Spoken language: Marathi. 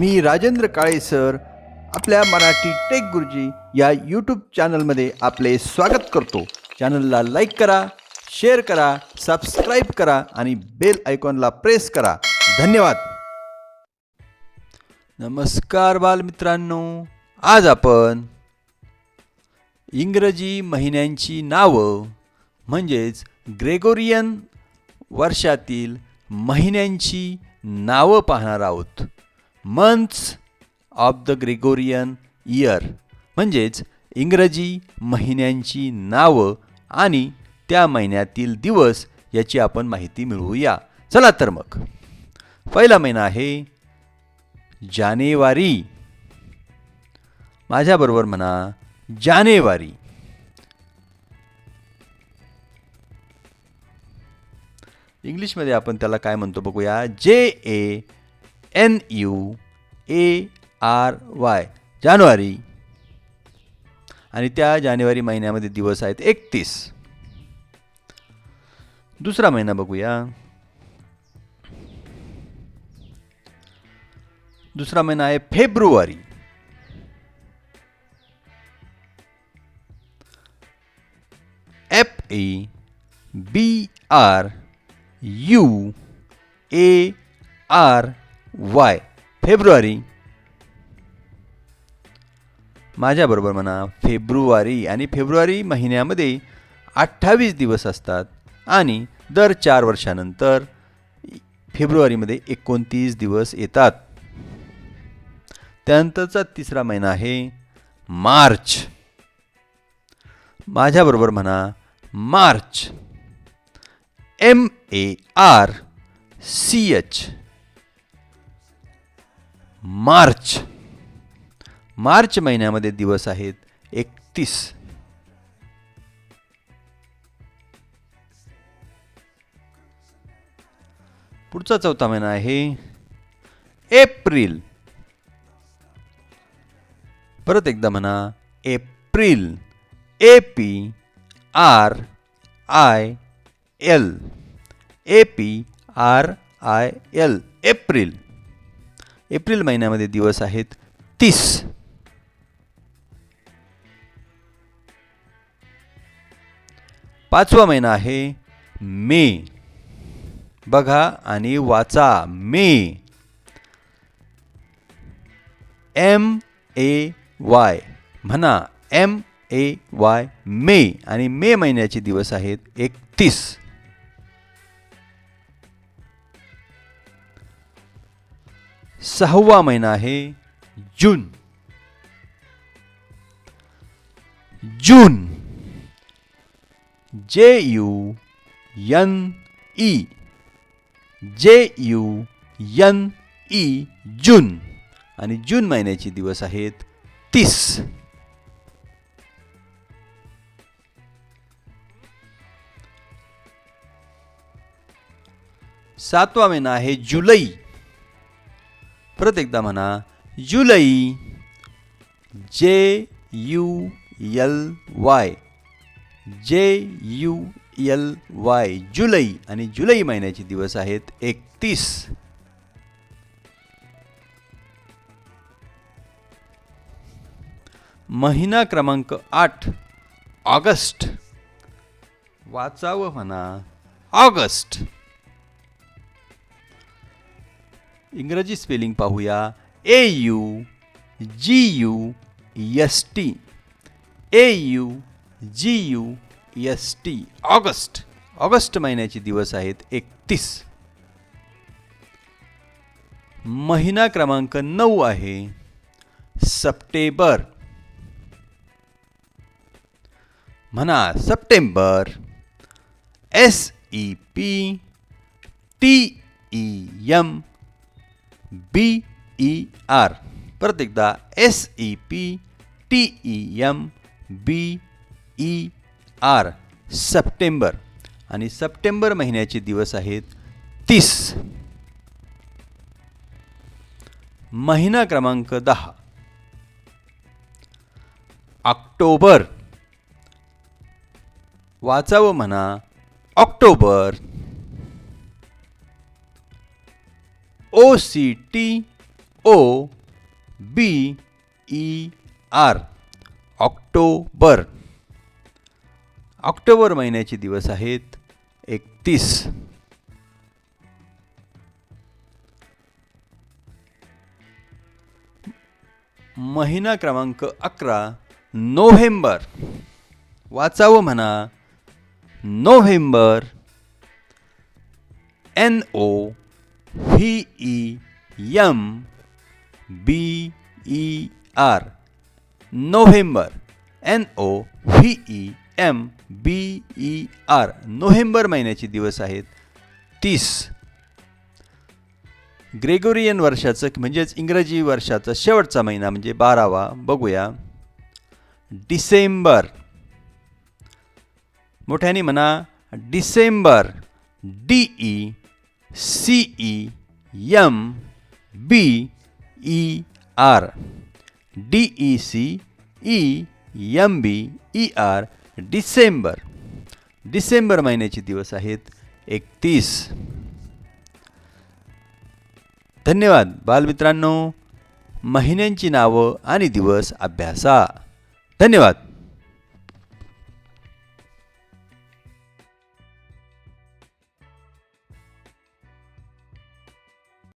मी राजेंद्र काळे सर. आपल्या मराठी टेक गुरुजी या यूट्यूब चॅनलमध्ये आपले स्वागत करतो. चॅनलला लाईक करा शेअर करा सबस्क्राईब करा आणि बेल आयकॉनला प्रेस करा. धन्यवाद. नमस्कार बालमित्रांनो. आज आपण इंग्रजी महिन्यांची नावं म्हणजेच ग्रेगोरियन वर्षातील महिन्यांची नावं पाहणार आहोत. Months of the Gregorian year म्हणजेच इंग्रजी महिन्यांची नावं आणि त्या महिन्यातील दिवस याची आपण माहिती मिळवूया. चला तर मग. पहिला महिना आहे जानेवारी. माझ्याबरोबर म्हणा जानेवारी. इंग्लिशमध्ये आपण त्याला काय म्हणतो बघूया? J A N U A R Y जानेवारी. आणि त्या जानेवारी महिन्यामध्ये दिवस आहेत एकतीस. दुसरा महिना बघूया. दुसरा महिना आहे February. F A B R U A R Y? February. माझ्याबरोबर म्हणा फेब्रुवारी आणि फेब्रुवारी महिन्यामध्ये अठ्ठावीस दिवस असतात आणि दर चार वर्षानंतर फेब्रुवारीमध्ये एकोणतीस दिवस येतात. त्यानंतरचा तिसरा महिना आहे मार्च. माझ्याबरोबर म्हणा March. M A R C H. March. March महिन्यामध्ये दिवस आहेत एकतीस. पुढचा चौथा महिना आहे एप्रिल. परत एकदा म्हणा April. A P R I L. A P R I L. April. April महिन्यामध्ये दिवस आहेत तीस. पाचवा महिना आहे मे. बघा आणि वाचा मे. M A Y. म्हणा एम ए वाय मे. आणि मे महिन्याचे दिवस आहेत एकतीस. सहावा महिना आहे June. June. J U N E. J U N E June. आणि जून महिन्याचे दिवस आहेत तीस. सातवा महिना आहे जुलै. परत एकदा म्हणा जुलै J U L Y J U L Y जुलै आणि जुलै महिन्याचे दिवस आहेत एकतीस. महिना क्रमांक आठ ऑगस्ट. वाचावं म्हणा ऑगस्ट. इंग्रजी स्पेलिंग पाहूया. A U G U S T A U G U S T August. August महिन्याचे दिवस आहेत एकतीस. महिना क्रमांक नऊ आहे सप्टेंबर. म्हणा September. S E P T E M B E R परत एकदा S E P T E M B E R September. आणि सप्टेंबर महिन्याचे दिवस आहेत तीस. महिना क्रमांक दहा. ऑक्टोबर. वाचावं म्हणा October. O C T O B E R October. October महिन्याचे दिवस आहेत एकतीस. महिना क्रमांक अकरा नोव्हेंबर. वाचावं म्हणा November. N O V E M B E R November N O V E M B E R November महिन्याचे दिवस आहेत तीस. ग्रेगोरियन वर्षाचं म्हणजेच इंग्रजी वर्षाचा शेवटचा महिना म्हणजे बारावा. बघूया. डिसेंबर. मोठ्याने म्हणा. December. D E. C E M B E R D E C E M B E R December. December महिन्याचे दिवस आहेत एकतीस. धन्यवाद बालमित्रांनो. महिन्यांची नावं आणि दिवस अभ्यासा. धन्यवाद.